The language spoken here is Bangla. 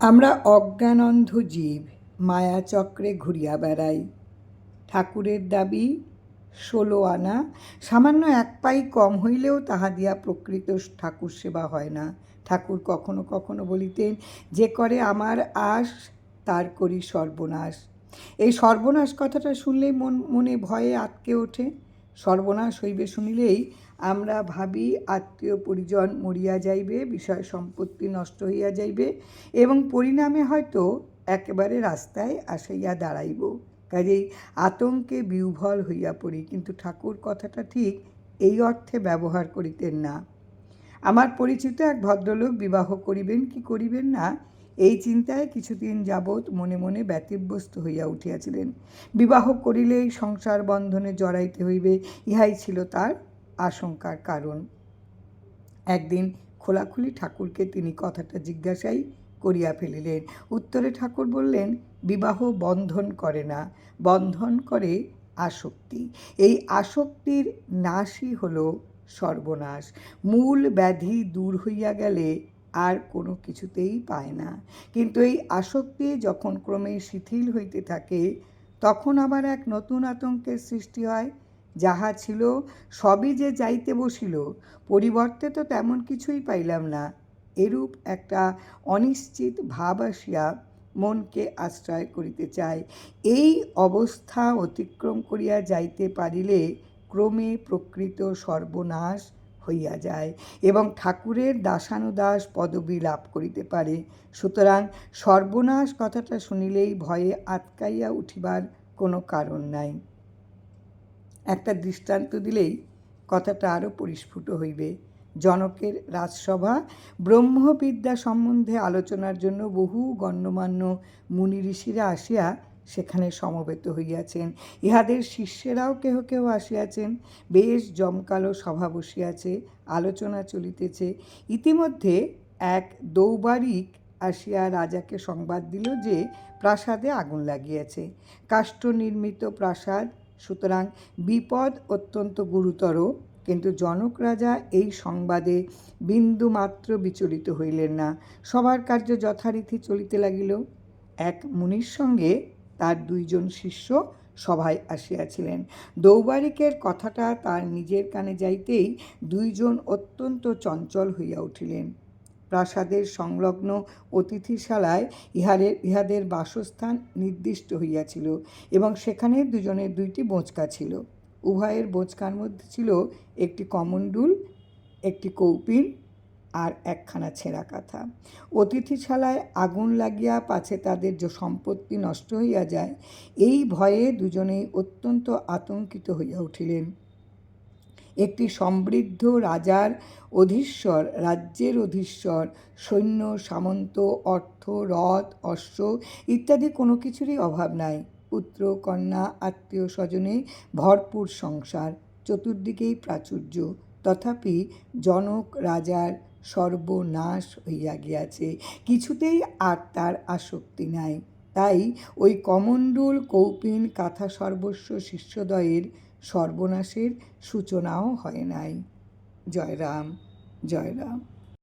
আমরা অজ্ঞানন্ধ জীব মায়াচক্রে ঘুরিয়া বেড়াই। ঠাকুরের দাবি, ষোলো আনা, সামান্য এক পাই কম হইলেও তাহা দিয়া প্রকৃত ঠাকুর সেবা হয় না। ঠাকুর কখনো কখনো বলিতেন, যে করে আমার আশ, তার করি সর্বনাশ। এই সর্বনাশ কথাটা শুনলেই মন, মনে ভয়ে আটকে ওঠে। সর্বনাশ হইবে শুনিলেই আমরা ভাবি আত্মীয় পরিজন মরিয়া যাইবে, বিষয় সম্পত্তি নষ্ট হইয়া যাইবে এবং পরিণামে হয়তো একেবারে রাস্তায় আসিয়া দাঁড়াইব। কাজেই আতঙ্কে বিহ্বল হইয়া পড়ি, কিন্তু ঠাকুর কথাটা ঠিক এই অর্থে ব্যবহার করিতেন না। আমার পরিচিত এক ভদ্রলোক বিবাহ করিবেন কি করিবেন না এই চিন্তায় কিছুদিন যাবৎ মনে মনে ব্যতিব্যস্ত হইয়া উঠিয়াছিলেন। বিবাহ করিলেই সংসার বন্ধনে জড়াইতে হইবে, ইহাই ছিল তার আশঙ্কার কারণ। একদিন খোলাখুলি ঠাকুরকে তিনি কথাটা জিজ্ঞাসাই করিয়া ফেলিলেন। উত্তরে ঠাকুর বললেন, বিবাহ বন্ধন করে না, বন্ধন করে আসক্তি। এই আসক্তির নাশই হলো সর্বনাশ। মূল ব্যাধি দূর হইয়া গেলে আর কোনো কিছুতেই পায় না। কিন্তু এই আসক্তি যখন ক্রমে শিথিল হইতে থাকে, তখন আবার এক নতুন আতঙ্কের সৃষ্টি হয়। যাহা ছিল, সবই যে যাইতে বসিল, পরিবর্তে তো তেমন কিছুই পাইলাম না। এরূপ একটা অনিশ্চিত ভাব আসিয়া মনকে আশ্রয় করিতে চায়। এই অবস্থা অতিক্রম করিয়া যাইতে পারিলে ক্রমে প্রকৃত সর্বনাশ হইয়া যায় এবং ঠাকুরের দাসানুদাস পদবী লাভ করিতে পারে। সুতরাং সর্বনাশ কথাটা শুনিলেই ভয়ে আটকাইয়া উঠিবার কোনো কারণ নাই। একটা দৃষ্টান্ত দিলেই কথাটা আরও পরিস্ফুট হইবে। জনকের রাজসভা ব্রহ্মবিদ্যা সম্বন্ধে আলোচনার জন্য বহু গণ্যমান্য মুনি ঋষিরা আসিয়া সেখানে সমবেত হইয়াছেন। ইহাদের শিষ্যেরাও কেহ কেহ আসিয়াছেন। বেশ জমকালো সভা বসিয়াছে, আলোচনা চলিতেছে। ইতিমধ্যে এক দৌবারিক আসিয়া রাজাকে সংবাদ দিল যে প্রাসাদে আগুন লাগিয়াছে। কাষ্ঠ নির্মিত প্রাসাদ, সুতরাং বিপদ অত্যন্ত গুরুতর, কিন্তু জনক রাজা এই সংবাদে বিন্দুমাত্র বিচলিত হইলেন না। সবার কার্য যথারীতি চলিতে লাগিল। এক মুনির সঙ্গে তার দুইজন শিষ্য সভায় আসিয়াছিলেন। দৌবারিকের কথাটা তার নিজের কানে যাইতেই দুইজন অত্যন্ত চঞ্চল হইয়া উঠিলেন। প্রাসাদের সংলগ্ন অতিথিশালায় ইহাদের ইহাদের বাসস্থান নির্দিষ্ট হইয়াছিল এবং সেখানে দুজনের দুইটি বোঁচকা ছিল। উভয়ের বোঁচকার মধ্যে ছিল একটি কমণ্ডুল, একটি কৌপিন আর একখানা ছেঁড়া কাঁথা। অতিথিশালায় আগুন লাগিয়া পাছে তাদের যে সম্পত্তি নষ্ট হইয়া যায়, এই ভয়ে দুজনেই অত্যন্ত আতঙ্কিত হইয়া উঠিলেন। একটি সমৃদ্ধ রাজার অধীশ্বর, রাজ্যের অধীশ্বর, সৈন্য, সামন্ত, অর্থ, রথ, অশ্ব ইত্যাদি কোনো কিছুরই অভাব নাই। পুত্র, কন্যা আত্মীয় স্বজনে ভরপুর সংসার, চতুর্দিকেই প্রাচুর্য। তথাপি জনক রাজার সর্বনাশ হইয়া গিয়াছে। কিছুতেই আর তার আসক্তি নাই। তাই ওই কমণ্ডুল কৌপিন কাথা সর্বস্ব শিষ্যদয়ের সর্বনাশের সূচনাও হয় নাই। জয় রাম জয় রাম